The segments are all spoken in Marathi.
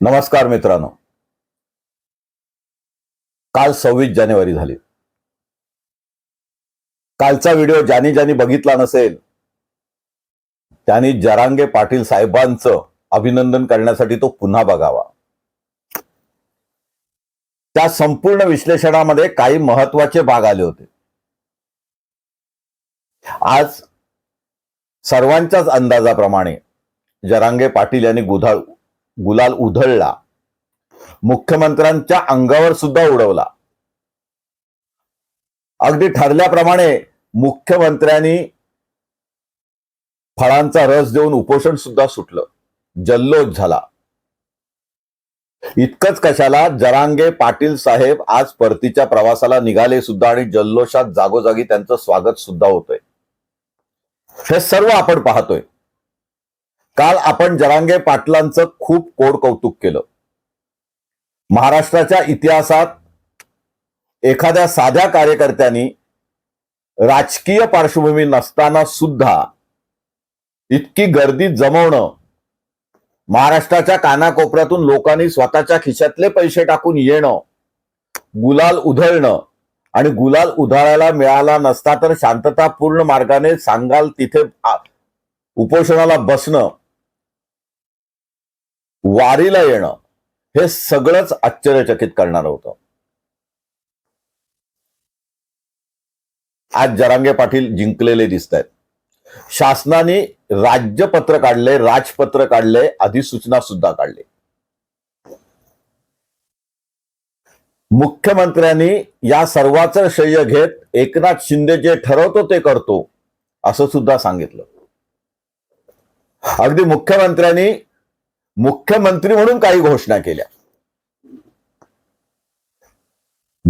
नमस्कार मित्रांनो. काल सव्वीस जानेवारी झाली. कालचा व्हिडिओ ज्यानी ज्यांनी बघितला नसेल त्यांनी जरांगे पाटील साहेबांचं अभिनंदन करण्यासाठी तो पुन्हा बघावा. त्या संपूर्ण विश्लेषणामध्ये काही महत्त्वाचे भाग आले होते. आज सर्वांच्याच अंदाजाप्रमाणे जरांगे पाटील यांनी गुधाळ गुलाल उधळला. मुख्यमंत्र्यांच्या अंगावर सुद्धा उडवला. अगदी ठरल्याप्रमाणे मुख्यमंत्र्यांनी फळांचा रस देऊन उपोषण सुद्धा सुटलं. जल्लोष झाला. इतकंच कशाला? जरांगे पाटील साहेब आज परतीच्या प्रवासाला निघाले सुद्धा आणि जल्लोषात जागोजागी त्यांचं स्वागत सुद्धा होतंय. हे सर्व आपण पाहतोय. काल आपण जरांगे पाटलांचं खूप कोड कौतुक केलं. महाराष्ट्राच्या इतिहासात एखाद्या साध्या कार्यकर्त्यांनी राजकीय पार्श्वभूमी नसताना सुद्धा इतकी गर्दी जमवणं महाराष्ट्राच्या कानाकोपऱ्यातून लोकांनी स्वतःच्या खिशातले पैसे टाकून येणं गुलाल उधळणं आणि गुलाल उधळायला मिळाला नसता तर शांततापूर्ण मार्गाने सांगाल तिथे उपोषणाला बसणं वारीला येणं हे सगळंच आश्चर्यचकित करणार होतं. आज जरांगे पाटील जिंकलेले दिसत आहेत शासनाने राज्यपत्र काढले राजपत्र काढले अधिसूचना सुद्धा काढली. मुख्यमंत्र्यांनी या सर्वाचं श्रेय घेत एकनाथ शिंदे जे ठरवतो ते करतो असं सुद्धा सांगितलं. अगदी मुख्यमंत्र्यांनी मुख्यमंत्री म्हणून काही घोषणा केल्या.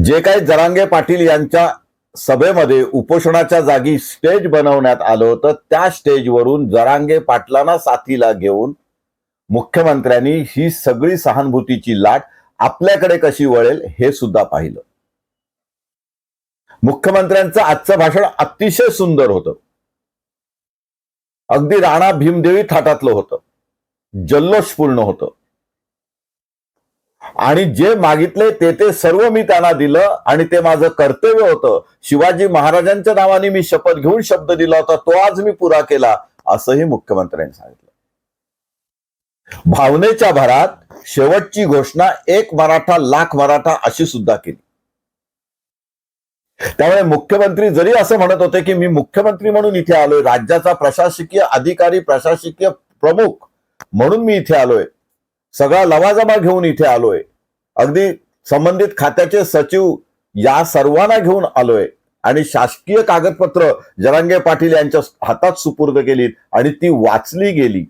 जे काही जरांगे पाटील यांच्या सभेमध्ये उपोषणाच्या जागी स्टेज बनवण्यात आलं होतं त्या स्टेजवरून जरांगे पाटलांना साथीला घेऊन मुख्यमंत्र्यांनी ही सगळी सहानुभूतीची लाट आपल्याकडे कशी वळेल हे सुद्धा पाहिलं. मुख्यमंत्र्यांचं आजचं भाषण अतिशय सुंदर होतं. अगदी राणा भीमदेवी थाटातलं होतं. जल्लोषपूर्ण होतं. आणि जे मागितले ते ते सर्व मी त्यांना दिलं आणि ते माझं कर्तव्य होतं. शिवाजी महाराजांच्या नावाने मी शपथ घेऊन शब्द दिला होता तो आज मी पुरा केला असंही मुख्यमंत्र्यांनी सांगितलं. भावनेच्या भरात शेवटची घोषणा एक मराठा लाख मराठा अशी सुद्धा केली. त्यामुळे मुख्यमंत्री जरी असं म्हणत होते की मी मुख्यमंत्री म्हणून इथे आलोय राज्याचा प्रशासकीय अधिकारी प्रशासकीय प्रमुख म्हणून मी इथे आलोय. सगळा लवाजमा घेऊन इथे आलोय. अगदी संबंधित खात्याचे सचिव या सर्वांना घेऊन आलोय. आणि शासकीय कागदपत्र जरांगे पाटील यांच्या हातात सुपूर्द केलीत आणि ती वाचली गेली.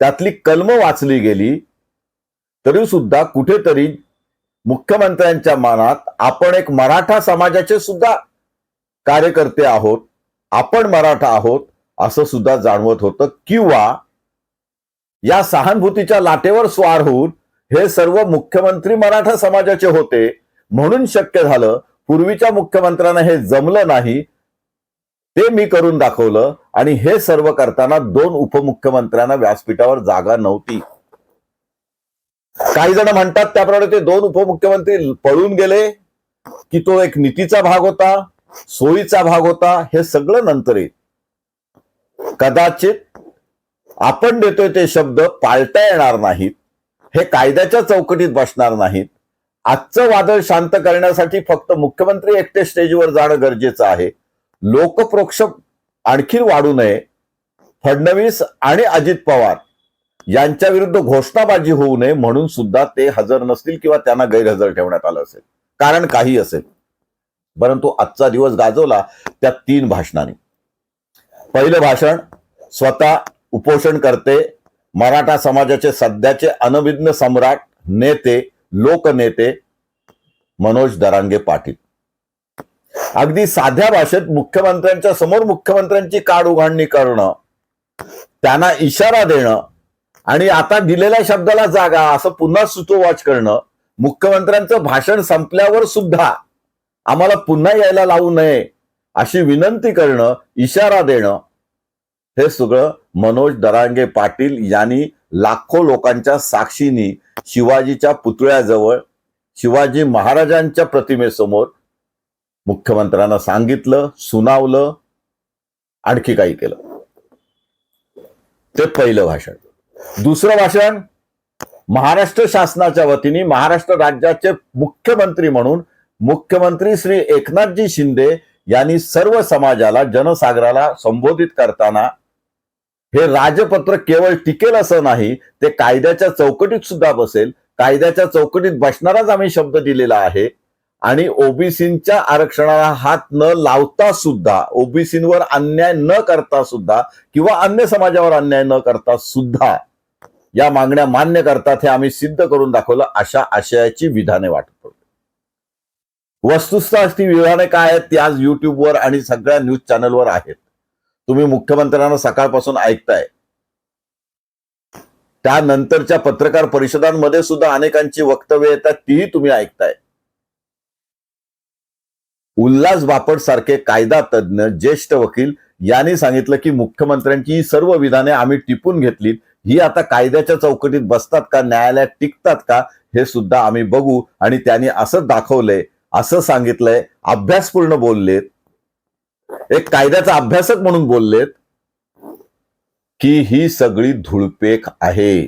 त्यातली कलम वाचली गेली. तरी सुद्धा कुठेतरी मुख्यमंत्र्यांच्या मनात आपण एक मराठा समाजाचे सुद्धा कार्यकर्ते आहोत. आपण मराठा आहोत असं सुद्धा जाणवत होतं. किंवा या सहानुभूतीच्या लाटेवर स्वार होऊन हे सर्व मुख्यमंत्री मराठा समाजाचे होते म्हणून शक्य झालं. पूर्वीच्या मुख्यमंत्र्यांना हे जमलं नाही. ते मी करून दाखवलं आणि हे सर्व करताना दोन उपमुख्यमंत्र्यांना व्यासपीठावर जागा नव्हती. काही जण म्हणतात त्याप्रमाणे ते दोन उपमुख्यमंत्री पळून गेले की तो एक नीतीचा भाग होता सोयीचा भाग होता हे सगळं नंतर येईल. कदाचित आपण देतोय ते शब्द पाळता येणार नाहीत हे कायद्याच्या चौकटीत बसणार नाहीत. आजचं वादळ शांत करण्यासाठी फक्त मुख्यमंत्री एकटे स्टेजवर जाणं गरजेचं आहे. लोकप्रोक्ष आणखी वाढू नये. फडणवीस आणि अजित पवार यांच्या विरुद्ध घोषणाबाजी होऊ नये म्हणून सुद्धा ते हजर नसतील किंवा त्यांना गैरहजर ठेवण्यात आलं असेल. कारण काही असेल. परंतु आजचा दिवस गाजवला त्या तीन भाषणांनी. पहिलं भाषण स्वतः उपोषण करते. मराठा समाजाचे सध्याचे अनभिज्ञ सम्राट नेते लोकनेते मनोज दरांगे पाटील. अगदी साध्या भाषेत मुख्यमंत्र्यांच्या समोर मुख्यमंत्र्यांची काड उघडणी करणं त्यांना इशारा देणं आणि आता दिलेल्या शब्दाला जागा असं पुन्हा सुतोवाच करणं मुख्यमंत्र्यांचं भाषण संपल्यावर सुद्धा आम्हाला पुन्हा यायला लावू नये अशी विनंती करणं इशारा देणं हे सगळं मनोज दरांगे पाटील यांनी लाखो लोकांच्या साक्षीनी शिवाजीच्या पुतळ्याजवळ शिवाजी महाराजांच्या प्रतिमेसमोर मुख्यमंत्र्यांना सांगितलं सुनावलं आणखी काही केलं. ते पहिलं भाषण. दुसरं भाषण महाराष्ट्र शासनाच्या वतीने महाराष्ट्र राज्याचे मुख्यमंत्री म्हणून मुख्यमंत्री श्री एकनाथजी शिंदे यांनी सर्व समाजाला जनसागराला संबोधित करताना हे राजपत्र केवळ टिकेल असं नाही ते कायद्याच्या चौकटीत सुद्धा बसेल. कायद्याच्या चौकटीत बसणाराच आम्ही शब्द दिलेला आहे. आणि ओबीसींच्या आरक्षणाला हात न लावता सुद्धा ओबीसींवर अन्याय न करता सुद्धा किंवा अन्य समाजावर अन्याय न करता सुद्धा या मागण्या मान्य करतात हे आम्ही सिद्ध करून दाखवलं अशा आशयाची विधाने वाटत होती वस्तुस्थ ती विधाने काय आहेत ती आज युट्यूबवर आणि सगळ्या न्यूज चॅनलवर आहेत. तुम्ही मुख्यमंत्र्यांना सकाळपासून ऐकताय. त्यानंतरच्या पत्रकार परिषदांमध्ये सुद्धा अनेकांची वक्तव्य येतात तीही तुम्ही ऐकताय. उल्हास बापट सारखे कायदा तज्ज्ञ ज्येष्ठ वकील यांनी सांगितलं की मुख्यमंत्र्यांची ही सर्व विधाने आम्ही टिपून घेतलीत. ही आता कायद्याच्या चौकटीत बसतात का न्यायालयात टिकतात का हे सुद्धा आम्ही बघू आणि त्यांनी असं दाखवलंय असं सांगितलंय अभ्यासपूर्ण बोललेत. एक कायद्याचा अभ्यासक म्हणून बोललेत की ही सगळी धुळपेक आहे.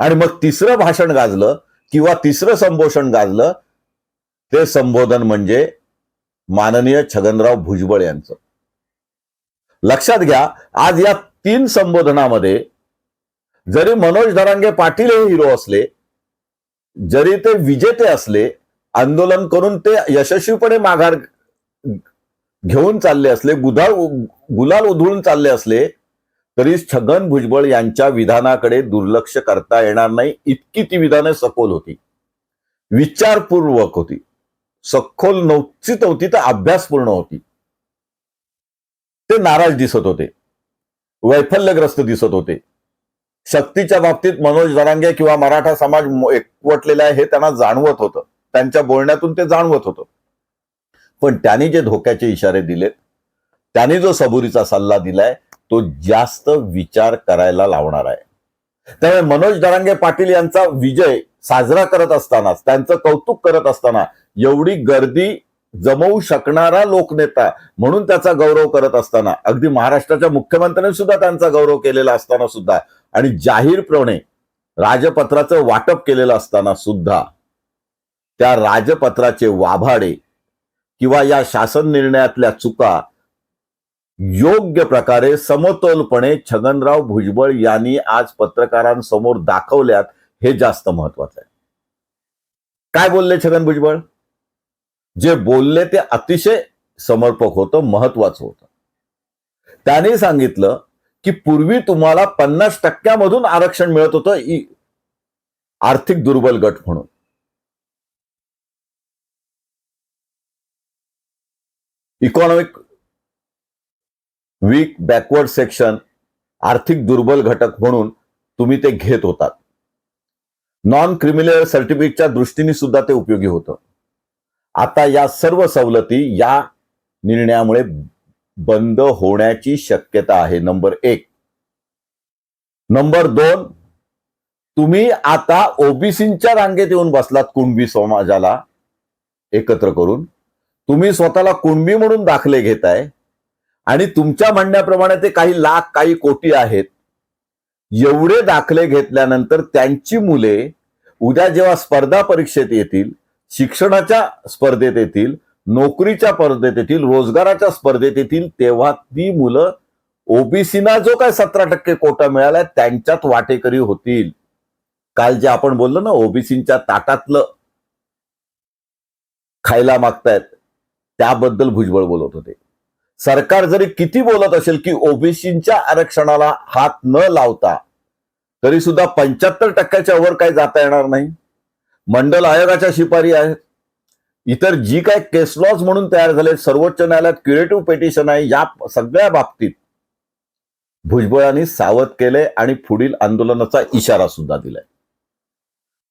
आणि मग तिसरं भाषण गाजलं किंवा तिसरं संबोषण गाजलं ते संबोधन म्हणजे माननीय छगनराव भुजबळ यांचं. लक्षात घ्या आज या तीन संबोधनामध्ये जरी मनोज धरांगे पाटील हे हिरो असले जरी ते विजेते असले आंदोलन करून ते यशस्वीपणे माघार घेऊन चालले असले गुधाळ गुलाल उधळून चालले असले तरी छगन भुजबळ यांच्या विधानाकडे दुर्लक्ष करता येणार नाही. इतकी ती विधाने सखोल होती. विचारपूर्वक होती. सखोल नवचित नव्हती तर अभ्यासपूर्ण होती. ते नाराज दिसत होते. वैफल्यग्रस्त दिसत होते. शक्तीच्या बाबतीत मनोज जरांगे किंवा मराठा समाज एकवटलेला आहे हे त्यांना जाणवत होतं. त्यांच्या बोलण्यातून ते जाणवत होतं. पण त्यांनी जे धोक्याचे इशारे दिलेत त्यांनी जो सबुरीचा सल्ला दिलाय तो जास्त विचार करायला लावणार आहे. त्यामुळे मनोज दरांगे पाटील यांचा विजय साजरा करत असतानाच त्यांचं कौतुक करत असताना एवढी गर्दी जमवू शकणारा लोकनेता म्हणून त्याचा गौरव करत असताना अगदी महाराष्ट्राच्या मुख्यमंत्र्यांनी सुद्धा त्यांचा गौरव केलेला असताना सुद्धा आणि जाहीरपणे राजपत्राचं वाटप केलेलं असताना सुद्धा त्या राजपत्राचे वाभाडे किंवा या शासन निर्णयातल्या चुका योग्य प्रकारे समतोलपणे छगनराव भुजबळ यांनी आज पत्रकारांसमोर दाखवल्यात हे जास्त महत्वाचं आहे. काय बोलले छगन भुजबळ? जे बोलले ते अतिशय समर्पक होतं महत्वाचं होतं. त्याने सांगितलं की पूर्वी तुम्हाला पन्नास टक्क्यामधून आरक्षण मिळत होतं इ- आर्थिक दुर्बल गट म्हणून. इकॉनॉमिक वीक बॅकवर्ड सेक्शन आर्थिक दुर्बल घटक म्हणून तुम्ही ते घेत होतात. नॉन क्रिमिनल सर्टिफिकेटच्या दृष्टीने सुद्धा ते उपयोगी होतं. आता या सर्व सवलती या निर्णयामुळे बंद होण्याची शक्यता आहे नंबर एक. नंबर दोन तुम्ही आता ओबीसीच्या रांगेत येऊन बसलात कुणबी समाजाला एकत्र करून. तुम्ही स्वतःला कुणबी म्हणून दाखले घेताय आणि तुमच्या म्हणण्याप्रमाणे ते काही लाख काही कोटी आहेत. एवढे दाखले घेतल्यानंतर त्यांची मुले उद्या जेव्हा स्पर्धा परीक्षेत येतील शिक्षणाच्या स्पर्धेत येतील नोकरीच्या स्पर्धेत येतील रोजगाराच्या स्पर्धेत येतील तेव्हा ती मुलं ओबीसीना जो काय सतरा टक्के कोटा मिळालाय त्यांच्यात वाटेकरी होतील. काल जे आपण बोललो ना ओबीसीच्या ताटातलं खायला मागतायत. त्याबद्दल भुजबळ बोलत होते. सरकार जरी किती बोलत असेल की ओबीसीच्या आरक्षणाला हात न लावता तरी सुद्धा पंच्याहत्तर टक्क्याच्या वर काही जाता येणार नाही? मंडल आयोगाच्या शिफारी आहेत. इतर जी काय केस लॉज म्हणून तयार झाले सर्वोच्च न्यायालयात क्युरेटिव्ह पेटिशन आहे या सगळ्या बाबतीत भुजबळांनी सावध केले आणि पुढील आंदोलनाचा इशारा सुद्धा दिलाय.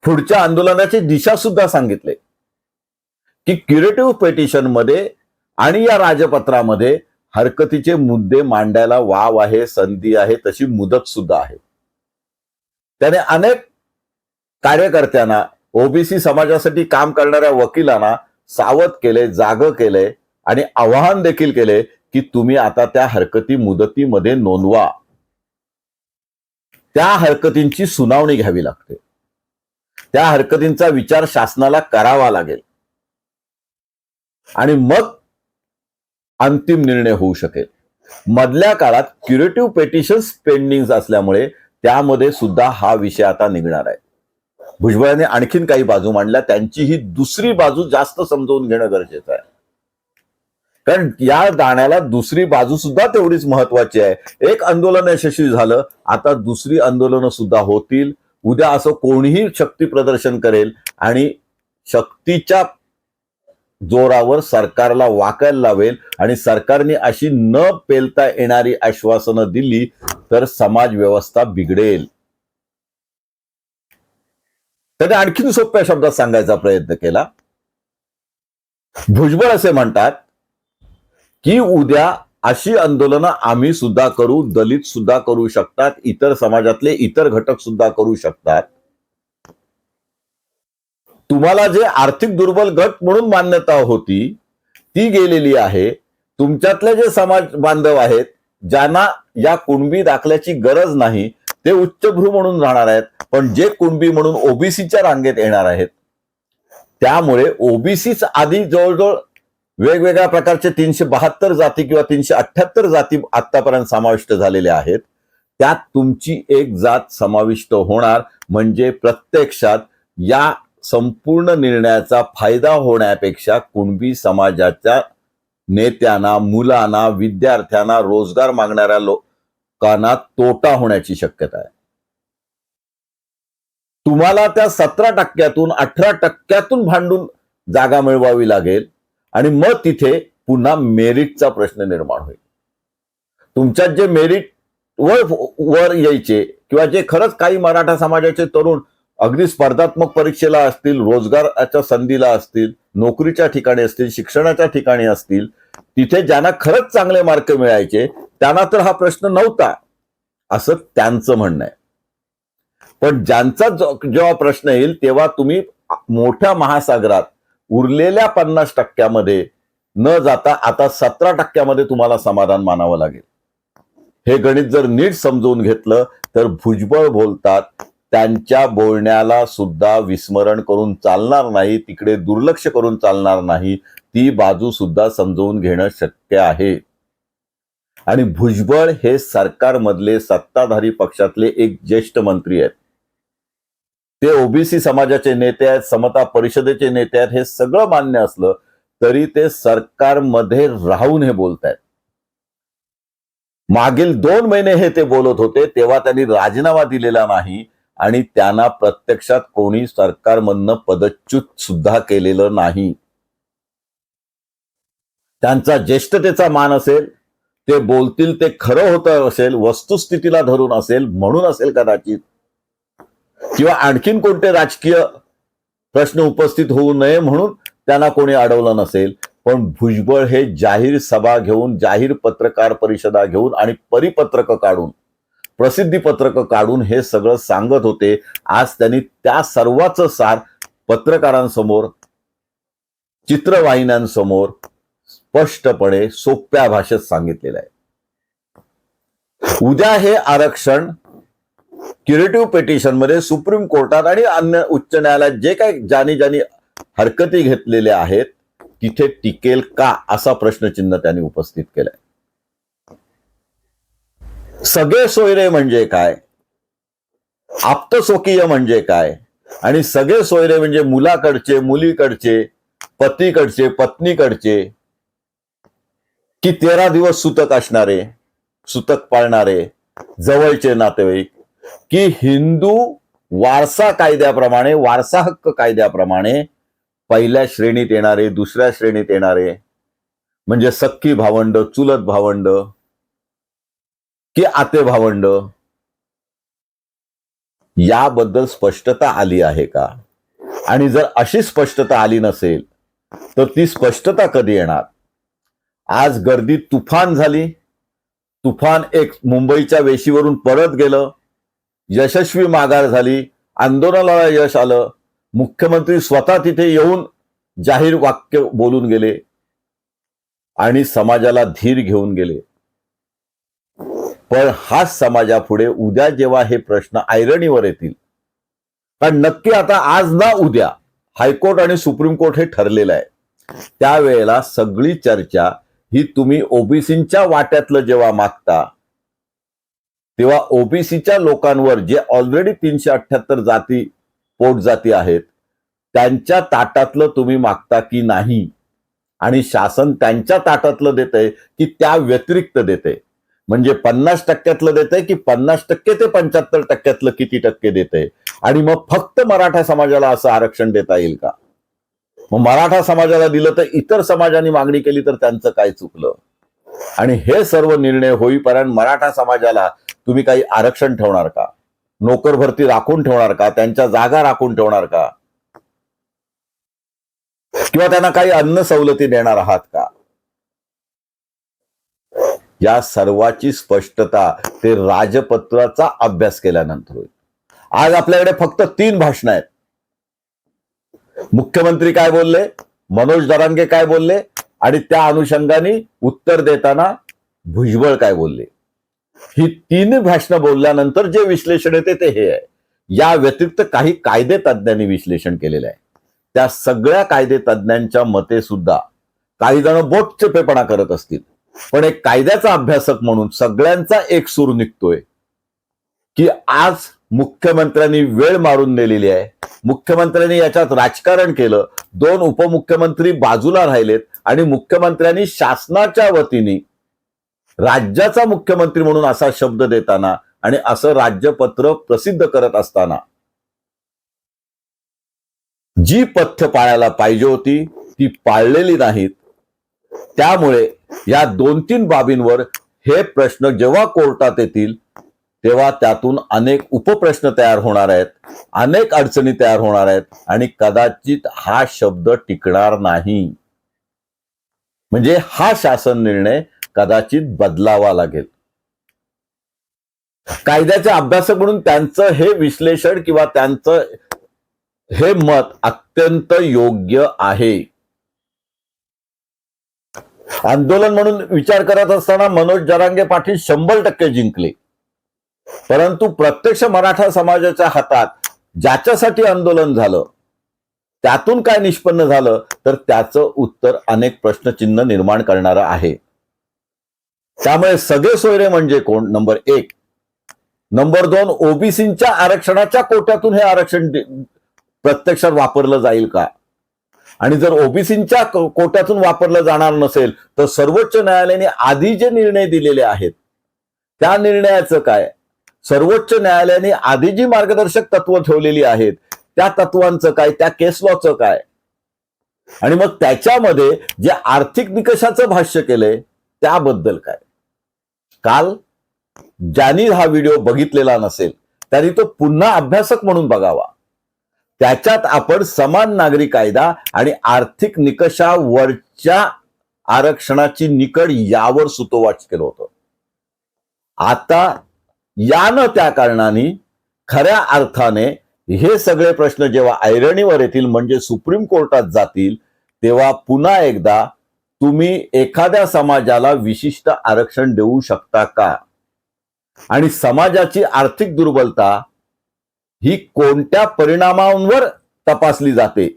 पुढच्या आंदोलनाची दिशा सुद्धा सांगितले. की क्युरेटिव्ह पेटिशनमध्ये आणि या राजपत्रामध्ये हरकतीचे मुद्दे मांडायला वाव आहे संधी आहे तशी मुदत सुद्धा आहे. त्याने अनेक कार्यकर्त्यांना ओबीसी समाजासाठी काम करणाऱ्या वकिलांना सावध केले जाग केले आणि आवाहन देखील केले की तुम्ही आता त्या हरकती मुदतीमध्ये नोंदवा. त्या हरकतींची सुनावणी घ्यावी लागते. त्या हरकतींचा विचार शासनाला करावा लागेल. आणि मग अंतिम निर्णय होऊ शकेल. मधल्या काळात क्युरेटिव्ह पेटिशन्स पेंडिंग असल्यामुळे त्यामध्ये सुद्धा हा विषय आता निघणार आहे. भुजबळाने आणखीन काही बाजू मांडल्या त्यांची ही दुसरी बाजू जास्त समजवून घेणं गरजेचं आहे. कारण या दाण्याला दुसरी बाजू सुद्धा तेवढीच महत्वाची आहे. एक आंदोलन यशस्वी झालं आता दुसरी आंदोलनं सुद्धा होतील. उद्या असं कोणीही शक्ती प्रदर्शन करेल आणि शक्तीच्या जोरावर सरकारला वाकायला लावेल आणि सरकारने अशी न पेलता येणारी आश्वासनं दिली तर समाज व्यवस्था बिघडेल. त्याने आणखीन सोप्या शब्दात सांगायचा प्रयत्न केला. भुजबळ असे म्हणतात की उद्या अशी आंदोलनं आम्ही सुद्धा करू दलित सुद्धा करू शकतात इतर समाजातले इतर घटक सुद्धा करू शकतात. तुम्हाला जे आर्थिक दुर्बल गट म्हणून मान्यता होती ती गेलेली आहे. तुमच्यातले जे समाज बांधव आहेत ज्यांना या कुणबी दाखल्याची गरज नाही ते उच्चभ्रू म्हणून राहणार आहेत. पण जे कुणबी म्हणून ओबीसीच्या रांगेत येणार आहेत त्यामुळे ओबीसीच आधी जवळजवळ वेगवेगळ्या प्रकारचे तीनशे बहात्तर जाती किंवा तीनशे अठ्याहत्तर जाती आतापर्यंत समाविष्ट झालेल्या आहेत. त्यात तुमची एक जात समाविष्ट होणार. म्हणजे प्रत्यक्षात या संपूर्ण निर्णयाचा फायदा होण्यापेक्षा कुणबी समाजाच्या नेत्यांना मुलांना विद्यार्थ्यांना रोजगार मागणाऱ्या लोकांना तोटा होण्याची शक्यता आहे. तुम्हाला त्या सतरा टक्क्यातून अठरा टक्क्यातून भांडून जागा मिळवावी लागेल आणि मग तिथे पुन्हा मेरिटचा प्रश्न निर्माण होईल. तुमच्यात जे मेरिट वर वर यायचे किंवा जे खरंच काही मराठा समाजाचे तरुण अगदी स्पर्धात्मक परीक्षेला असतील रोजगाराच्या संधीला असतील नोकरीच्या ठिकाणी असतील शिक्षणाच्या ठिकाणी असतील तिथे ज्यांना खरंच चांगले मार्क मिळायचे त्यांना तर हा प्रश्न नव्हता असं त्यांचं म्हणणं आहे. पण ज्यांचा जेव्हा प्रश्न येईल तेव्हा तुम्ही मोठ्या महासागरात उरलेल्या पन्नास टक्क्यामध्ये न जाता आता सतरा टक्क्यामध्ये तुम्हाला समाधान मानावं लागेल. हे गणित जर नीट समजून घेतलं तर भुजबळ बोलतात त्यांच्या बोलण्याला सुद्धा विस्मरण करून चालणार नाही तिकडे दुर्लक्ष करून चालणार नाही ती बाजू सुद्धा समजवून घेणं शक्य आहे. आणि भुजबळ हे सरकारमधले सत्ताधारी पक्षातले एक ज्येष्ठ मंत्री आहेत. ते ओबीसी समाजाचे नेते आहेत समता परिषदेचे नेते आहेत हे सगळं मान्य असलं तरी ते सरकारमध्ये राहून हे बोलत आहेत मागील दोन महिने हे ते बोलत होते तेव्हा त्यांनी राजीनामा दिलेला नाही आणि त्यांना प्रत्यक्षात कोणी सरकारमधनं पदच्युत सुद्धा केलेलं नाही. त्यांचा ज्येष्ठतेचा मान असेल ते बोलतील ते खरं होतं असेल वस्तुस्थितीला धरून असेल म्हणून असेल कदाचित. किंवा आणखीन कोणते राजकीय प्रश्न उपस्थित होऊ नये म्हणून त्यांना कोणी अडवलं नसेल पण भुजबळ हे जाहीर सभा घेऊन जाहीर पत्रकार परिषदा घेऊन आणि परिपत्रक काढून प्रसिद्धी पत्रक काढून हे सगळं सांगत होते. आज त्यांनी त्या सर्वाचं सार पत्रकारांसमोर चित्रवाहिन्यांसमोर स्पष्टपणे सोप्या भाषेत सांगितलेलं आहे. उद्या हे आरक्षण क्युरेटिव्ह पेटिशनमध्ये सुप्रीम कोर्टात आणि अन्य उच्च न्यायालयात जे काही ज्यानी ज्यानी हरकती घेतलेल्या आहेत तिथे टिकेल का असा प्रश्नचिन्ह त्यांनी उपस्थित केलाय. सगळे सोयरे म्हणजे काय? आप्तस्वकीय म्हणजे काय? आणि सगळे सोयरे म्हणजे मुलाकडचे मुलीकडचे पतीकडचे पत्नीकडचे. की तेरा दिवस सुतक असणारे सुतक पाळणारे जवळचे नातेवाईक. की हिंदू वारसा कायद्याप्रमाणे वारसा हक्क कायद्याप्रमाणे पहिल्या श्रेणीत येणारे दुसऱ्या श्रेणीत येणारे. म्हणजे सख्खी भावंड चुलत भावंड की आते भावंड? याबद्दल स्पष्टता आली आहे का? आणि जर अशी स्पष्टता आली नसेल तर ती स्पष्टता कधी येणार? आज गर्दी तुफान झाली. तुफान एक मुंबईच्या वेशीवरून परत गेलं. यशस्वी माघार झाली. आंदोलनाला यश आलं. मुख्यमंत्री स्वतः तिथे येऊन जाहीर वाक्य बोलून गेले. आणि समाजाला धीर घेऊन गेले. पण हाच समाजापुढे उद्या जेव्हा हे प्रश्न ऐरणीवर येतील. कारण नक्की आता आज ना उद्या हायकोर्ट आणि सुप्रीम कोर्ट हे ठरलेलं आहे. त्यावेळेला सगळी चर्चा ही तुम्ही ओबीसीच्या वाट्यातलं जेव्हा मागता तेव्हा ओबीसीच्या लोकांवर जे ऑलरेडी तीनशे अठ्ठ्याहत्तर जाती पोट जाती आहेत त्यांच्या ताटातलं तुम्ही मागता की नाही? आणि शासन त्यांच्या ताटातलं देतंय की त्या व्यतिरिक्त देते म्हणजे पन्नास टक्क्यातलं देते की पन्नास टक्के ते पंच्याहत्तर टक्क्यातलं किती टक्के देते आणि मग फक्त मराठा समाजाला असं आरक्षण देता येईल का? मग मराठा समाजाला दिलं तर इतर समाजाने मागणी केली तर त्यांचं काय चुकलं? आणि हे सर्व निर्णय होईपर्यंत मराठा समाजाला तुम्ही काही आरक्षण ठेवणार का? नोकर भरती राखून ठेवणार का? त्यांच्या जागा राखून ठेवणार का? किंवा त्यांना काही अन्न सवलती देणार आहात का? या सर्वाची स्पष्टता ते राजपत्राचा अभ्यास केल्यानंतर होईल. आज आपल्याकडे फक्त तीन भाषण आहेत. मुख्यमंत्री काय बोलले? मनोज दरांगे काय बोलले? आणि त्या अनुषंगाने उत्तर देताना भुजबळ काय बोलले? ही तीन भाषणं बोलल्यानंतर जे विश्लेषण येते ते हे आहे. या व्यतिरिक्त काही कायदे तज्ज्ञांनी विश्लेषण केलेलं आहे. त्या सगळ्या कायदे तज्ज्ञांच्या मते सुद्धा काही जण बोटचेपेपणा करत असतील. पण एक कायद्याचा अभ्यासक म्हणून सगळ्यांचा एक सूर निघतोय. की आज मुख्यमंत्र्यांनी वेळ मारून नेलेली आहे. मुख्यमंत्र्यांनी याच्यात राजकारण केलं. दोन उपमुख्यमंत्री बाजूला राहिलेत आणि मुख्यमंत्र्यांनी शासनाच्या वतीने राज्याचा मुख्यमंत्री म्हणून असा शब्द देताना आणि असं राज्यपत्र प्रसिद्ध करत असताना जी पथ्य पाळायला पाहिजे होती ती पाळलेली नाहीत. त्यामुळे या दोन तीन बाबींवर हे प्रश्न जेव्हा कोर्टात येतील तेव्हा त्यातून अनेक उपप्रश्न तयार होणार आहेत अनेक अडचणी तयार होणार आहेत आणि कदाचित हा शब्द टिकणार नाही. म्हणजे हा शासन निर्णय कदाचित बदलावा लागेल. कायद्याचे अभ्यासक म्हणून त्यांचं हे विश्लेषण किंवा त्यांचं हे मत अत्यंत योग्य आहे. आंदोलन म्हणून विचार करत असताना मनोज जरांगे पाटील शंभर टक्के जिंकले. परंतु प्रत्यक्ष मराठा समाजाच्या हातात ज्याच्यासाठी आंदोलन झालं त्यातून काय निष्पन्न झालं तर त्याचं उत्तर अनेक प्रश्नचिन्ह निर्माण करणारं आहे. त्यामुळे सगळे सोयरे म्हणजे कोण? नंबर एक. नंबर दोन ओबीसीच्या आरक्षणाच्या कोट्यातून हे आरक्षण प्रत्यक्षात वापरलं जाईल का? आणि जर ओबीसींच्या कोट्यातून वापरलं जाणार नसेल तर सर्वोच्च न्यायालयाने आधी जे निर्णय दिलेले आहेत त्या निर्णयाचं काय? सर्वोच्च न्यायालयाने आधी जी मार्गदर्शक तत्व ठेवलेली आहेत त्या तत्वांचं काय? त्या केस लॉचं काय? आणि मग त्याच्यामध्ये जे आर्थिक निकषाचं भाष्य केलंय त्याबद्दल काय? काल ज्यांनी हा व्हिडिओ बघितलेला नसेल त्यांनी तो पुन्हा अभ्यासक म्हणून बघावा. त्याच्यात आपण समान नागरी कायदा आणि आर्थिक निकषावरच्या आरक्षणाची निकड यावर सुतोवाच केलं होतं. आता यानं त्या कारणाने खऱ्या अर्थाने हे सगळे प्रश्न जेव्हा ऐरणीवर येतील म्हणजे सुप्रीम कोर्टात जातील तेव्हा पुन्हा एकदा तुम्ही एखाद्या समाजाला विशिष्ट आरक्षण देऊ शकता का? आणि समाजाची आर्थिक दुर्बलता ही कोणत्या परिणामांवर तपासली जाते?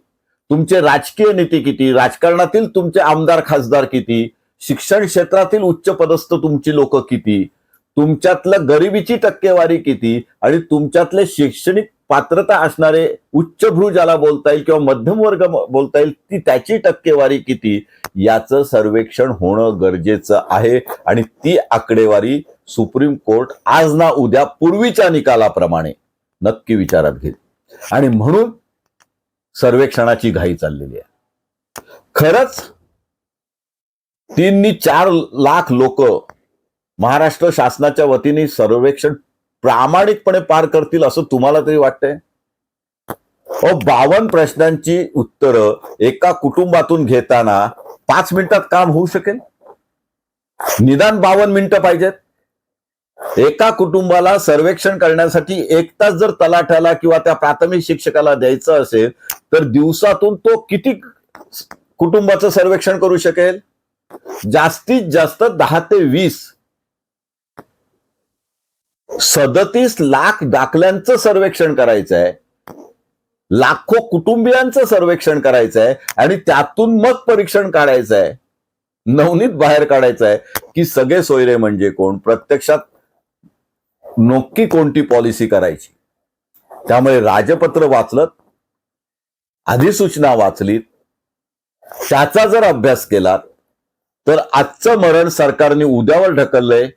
तुमचे राजकीय नेते किती? राजकारणातील तुमचे आमदार खासदार किती? शिक्षण क्षेत्रातील उच्च पदस्थ तुमची लोक किती? तुमच्यातलं गरिबीची टक्केवारी किती? आणि तुमच्यातले शैक्षणिक पात्रता असणारे उच्चभ्रू ज्याला बोलता येईल किंवा मध्यम वर्ग बोलता येईल ती त्याची टक्केवारी किती? याचं सर्वेक्षण होणं गरजेचं आहे. आणि ती आकडेवारी सुप्रीम कोर्ट आज ना उद्या पूर्वीच्या निकालाप्रमाणे. नक्की विचारात घेईल. आणि म्हणून सर्वेक्षणाची घाई चाललेली आहे. खरंच तीननी चार लाख लोक महाराष्ट्र शासनाच्या वतीने सर्वेक्षण प्रामाणिकपणे पार करतील असं तुम्हाला तरी वाटतंय? अ बावन्न प्रश्नांची उत्तरं एका कुटुंबातून घेताना पाच मिनिटात काम होऊ शकेल? निदान बावन्न मिनिटं पाहिजेत? एका कुटुंबाला सर्वेक्षण करण्यासाठी एक तास जर तलाठ्याला किंवा त्या प्राथमिक शिक्षकाला द्यायचं असेल तर दिवसातून तो किती कुटुंबाचं सर्वेक्षण करू शकेल? जास्तीत जास्त दहा ते वीस. सदतीस लाख दाखल्यांचं सर्वेक्षण करायचं आहे लाखो कुटुंबियांचं सर्वेक्षण करायचं आहे आणि त्यातून मग परीक्षण काढायचं आहे नवनीत बाहेर काढायचं आहे की सगळे सोयरे म्हणजे कोण? प्रत्यक्षात नक्की कोणती पॉलिसी करायची? त्यामुळे राजपत्र वाचलं अधिसूचना वाचलीत त्याचा जर अभ्यास केला तर आजचं मरण सरकारने उद्यावर ढकललंय.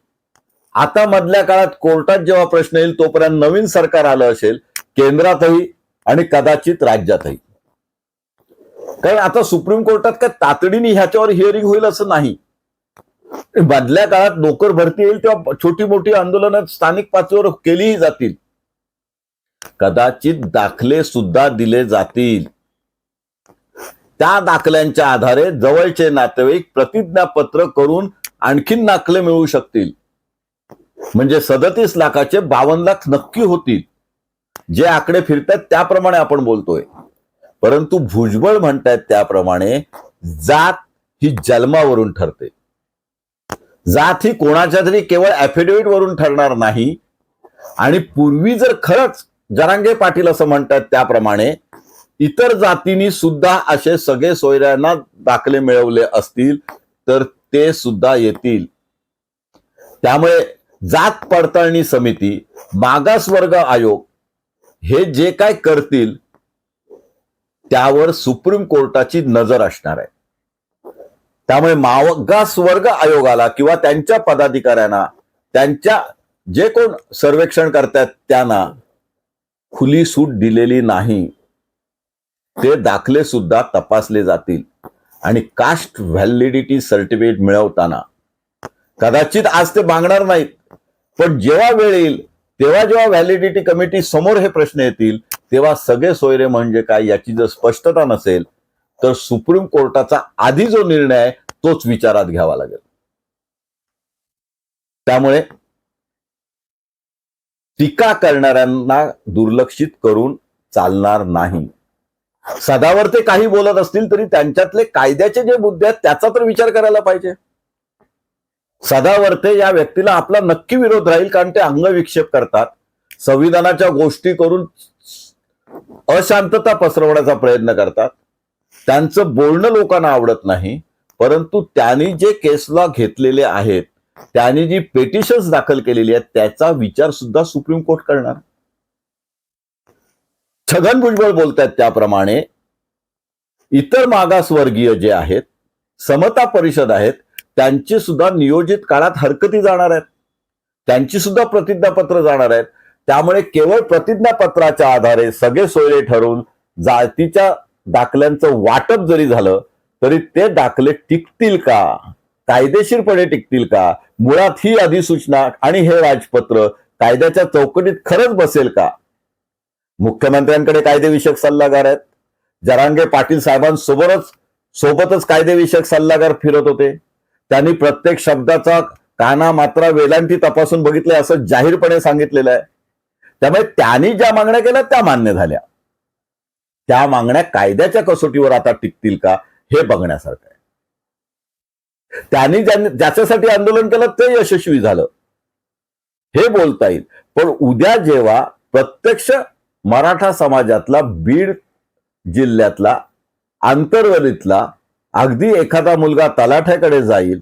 आता मधल्या काळात कोर्टात जेव्हा प्रश्न येईल तोपर्यंत नवीन सरकार आलं असेल केंद्रातही आणि कदाचित राज्यातही. कारण आता सुप्रीम कोर्टात काय तातडीने ह्याच्यावर हिअरिंग होईल असं नाही. मधल्या काळात नोकर भरती येईल तेव्हा छोटी मोठी आंदोलनं स्थानिक पातळीवर केलीही जातील. कदाचित दाखले सुद्धा दिले जातील. त्या दाखल्यांच्या आधारे जवळचे नातेवाईक प्रतिज्ञापत्र करून आणखीन दाखले मिळू शकतील. म्हणजे सदतीस लाखाचे बावन्न लाख नक्की होतील. जे आकडे फिरतात त्याप्रमाणे आपण बोलतोय. परंतु भुजबळ म्हणतायत त्याप्रमाणे जात ही जन्मावरून ठरते. जात ही कोणाच्या तरी केवळ अफिडेव्हिट वरून ठरणार नाही. आणि पूर्वी जर खरंच जरांगे पाटील असं म्हणतात त्याप्रमाणे इतर जातींनी सुद्धा असे सगळे सोयऱ्यांना दाखले मिळवले असतील तर ते सुद्धा येतील. त्यामुळे जात पडताळणी समिती मागासवर्ग आयोग हे जे काय करतील त्यावर सुप्रीम कोर्टाची नजर असणार आहे. त्यामुळे मागासवर्ग आयोगाला किंवा त्यांच्या पदाधिकाऱ्यांना त्यांच्या जे कोण सर्वेक्षण करतात त्यांना खुली सूट दिलेली नाही. ते दाखले सुद्धा तपासले जातील. आणि कास्ट व्हॅलिडिटी सर्टिफिकेट मिळवताना. कदाचित आज ते मागणार नाहीत पण जेव्हा वेळ येईल तेव्हा जेव्हा व्हॅलिडिटी कमिटी समोर हे प्रश्न येतील तेव्हा सगळे सोयरे म्हणजे काय याची जर स्पष्टता नसेल तर सुप्रीम कोर्टाचा आधी जो निर्णय आहे तोच विचारात घ्यावा लागेल. त्यामुळे टीका करणाऱ्यांना दुर्लक्षित करून चालणार नाही. सदावर ते काही बोलत असतील तरी त्यांच्यातले कायद्याचे जे मुद्दे आहेत त्याचा तर विचार करायला पाहिजे. सदावर्ते या व्यक्तीला आपला नक्की विरोध राहील कारण ते अंगविक्षेप करतात. संविधानाच्या गोष्टी करून अशांतता पसरवण्याचा प्रयत्न करतात. त्यांचं बोलणं लोकांना आवडत नाही परंतु त्यांनी जे केसला घेतलेले आहेत त्यांनी जी पेटिशन्स दाखल केलेली आहेत त्याचा विचार सुद्धा सुप्रीम कोर्ट करणार. छगन भुजबळ बोलतात त्याप्रमाणे इतर मागासवर्गीय जे आहेत समता परिषद आहेत त्यांची सुद्धा नियोजित काळात हरकती जाणार आहेत. त्यांची सुद्धा प्रतिज्ञापत्र जाणार आहेत. त्यामुळे केवळ प्रतिज्ञापत्राच्या आधारे सगळे सोयरे ठरवून जातीच्या दाखल्यांचं वाटप जरी झालं तरी ते दाखले टिकतील का? कायदेशीरपणे टिकतील का? मुळात ही अधिसूचना आणि हे राजपत्र कायद्याच्या चौकटीत खरंच बसेल का? मुख्यमंत्र्यांकडे कायदेविषयक सल्लागार आहेत. जरांगे पाटील साहेबांसोबतच सोबतच कायदेविषयक सल्लागार फिरत होते. त्यांनी प्रत्येक शब्दाचा काना मात्रा वेलांटी तपासून बघितले असं जाहीरपणे सांगितलेलं आहे. त्यामुळे त्यांनी ज्या मागण्या केल्या त्या मान्य झाल्या. त्या मागण्या कायद्याच्या कसोटीवर आता टिकतील का हे बघण्यासारखं आहे. त्यांनी ज्याच्यासाठी आंदोलन केलं ते यशस्वी झालं. हे बोलता येईल. पण उद्या जेव्हा प्रत्यक्ष मराठा समाजातला बीड जिल्ह्यातला आंतरवलीतला अगदी एखादा मुलगा तलाठ्याकडे जाईल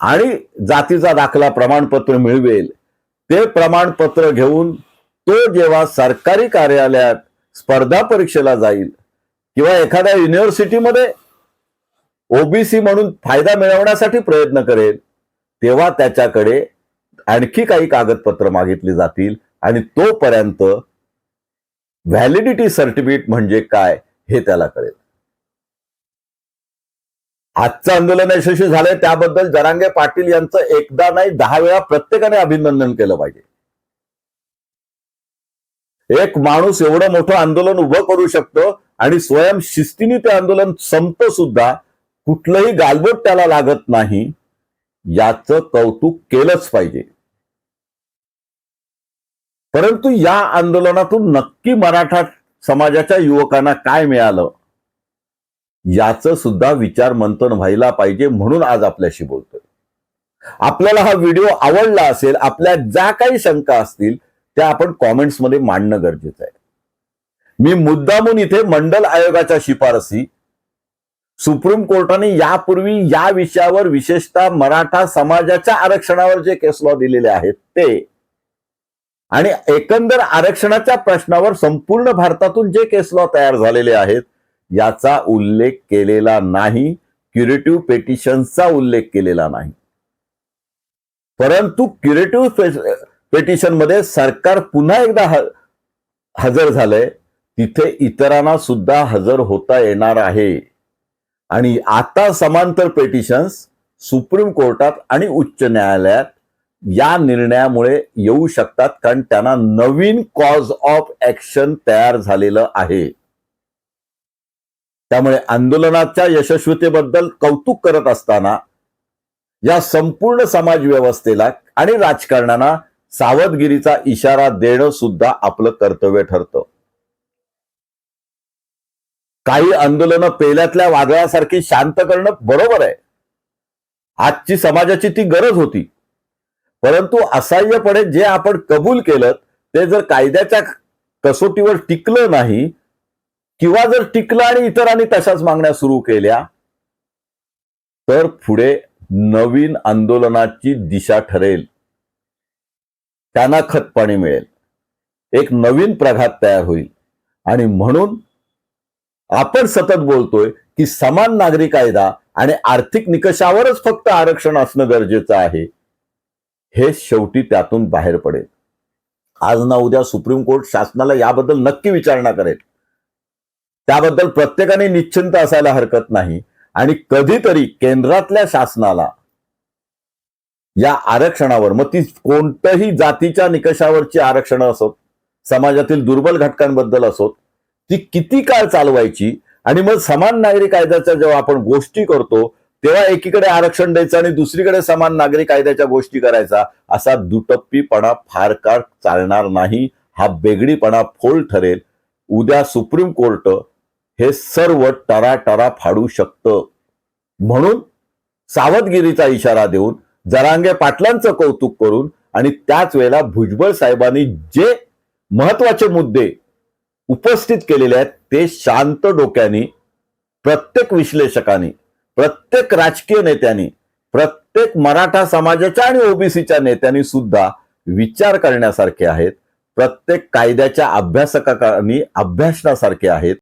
आणि जातीचा दाखला प्रमाणपत्र मिळवेल ते प्रमाणपत्र घेऊन तो जेव्हा सरकारी कार्यालयात स्पर्धा परीक्षेला जाईल किंवा एखाद्या युनिव्हर्सिटीमध्ये ओबीसी म्हणून फायदा मिळवण्यासाठी प्रयत्न करेल तेव्हा त्याच्याकडे आणखी काही कागदपत्र मागितली जातील आणि तोपर्यंत व्हॅलिडिटी सर्टिफिकेट म्हणजे काय हे त्याला कळेल. आजचं आंदोलन यशस्वी झालंय त्याबद्दल जरांगे पाटील यांचं एकदा नाही दहा वेळा प्रत्येकाने अभिनंदन केलं पाहिजे. एक माणूस एवढं मोठं आंदोलन उभं करू शकतो आणि स्वयं शिस्तीने ते आंदोलन संपत सुद्धा कुठलंही गालबोट त्याला लागत नाही याचं कौतुक केलंच पाहिजे. परंतु या आंदोलनातून नक्की मराठा समाजाच्या युवकांना काय मिळालं? याच सुद्धा विचार मंथन व्हायला पाहिजे म्हणून आज आपल्याशी बोलतोय. आपल्याला हा व्हिडिओ आवडला असेल आपल्या ज्या काही शंका असतील त्या आपण कॉमेंट्समध्ये मांडणं गरजेचं आहे. मी मुद्दामून इथे मंडल आयोगाच्या शिफारसी सुप्रीम कोर्टाने यापूर्वी या विषयावर विशेषतः मराठा समाजाच्या आरक्षणावर जे केस लॉ दिलेले आहेत ते आणि एकंदर आरक्षणाच्या प्रश्नावर संपूर्ण भारतातून जे केस लॉ तयार झालेले आहेत याचा उल्लेख केलेला नाही क्युरेटिव्ह पेटिशनचा उल्लेख केलेला नाही. परंतु क्युरेटिव्ह पेटिशनमध्ये सरकार पुन्हा एकदा ह- हजर झालंय. तिथे इतरांना सुद्धा हजर होता येणार आहे. आणि आता समांतर पेटिशन्स सुप्रीम कोर्टात आणि उच्च न्यायालयात या निर्णयामुळे येऊ शकतात कारण त्यांना नवीन कॉज ऑफ ऍक्शन तयार झालेलं आहे. त्यामुळे आंदोलनाच्या यशस्वीतेबद्दल कौतुक करत असताना या संपूर्ण समाज व्यवस्थेला आणि राजकारणाला सावधगिरीचा इशारा देणं सुद्धा आपलं कर्तव्य ठरतं. काही आंदोलनं पेल्यातल्या वादळासारखी शांत करणं बरोबर आहे. आजची समाजाची ती गरज होती. परंतु असह्यपणे जे आपण कबूल केलं ते जर कायद्याच्या कसोटीवर टिकलं नाही किंवा जर टिकलं आणि इतरांनी तशाच मागण्या सुरू केल्या तर पुढे नवीन आंदोलनाची दिशा ठरेल. त्यांना खतपाणी मिळेल. एक नवीन प्रघात तयार होईल. आणि म्हणून आपण सतत बोलतोय की समान नागरी कायदा आणि आर्थिक निकषावरच फक्त आरक्षण असणं गरजेचं आहे. हे शेवटी त्यातून बाहेर पडेल. आज ना उद्या सुप्रीम कोर्ट शासनाला याबद्दल नक्की विचारणा करेल. त्याबद्दल प्रत्येकाने निश्चिंत असायला हरकत नाही. आणि कधीतरी केंद्रातल्या शासनाला या आरक्षणावर. मग ती कोणत्याही जातीच्या निकषावरची आरक्षण असोत समाजातील दुर्बल घटकांबद्दल असोत ती किती काळ चालवायची? आणि मग समान नागरी कायद्याच्या जेव्हा आपण गोष्टी करतो तेव्हा एकीकडे आरक्षण द्यायचं आणि दुसरीकडे समान नागरी कायद्याच्या गोष्टी करायचा असा दुटप्पीपणा फार काळ चालणार नाही. हा बेगडीपणा फोल ठरेल. उद्या सुप्रीम कोर्ट हे सर्व टराटरा फाडू शकतं. म्हणून सावधगिरीचा इशारा देऊन जरांगे पाटलांचं कौतुक करून आणि त्याच वेळेला भुजबळ साहेबांनी जे महत्त्वाचे मुद्दे उपस्थित केलेले आहेत ते शांत डोक्याने प्रत्येक विश्लेषकाने प्रत्येक राजकीय नेत्यांनी प्रत्येक मराठा समाजाच्या आणि ओबीसीच्या नेत्यांनी सुद्धा विचार करण्यासारखे आहेत. प्रत्येक कायद्याच्या अभ्यासकांनी अभ्यासण्यासारखे आहेत.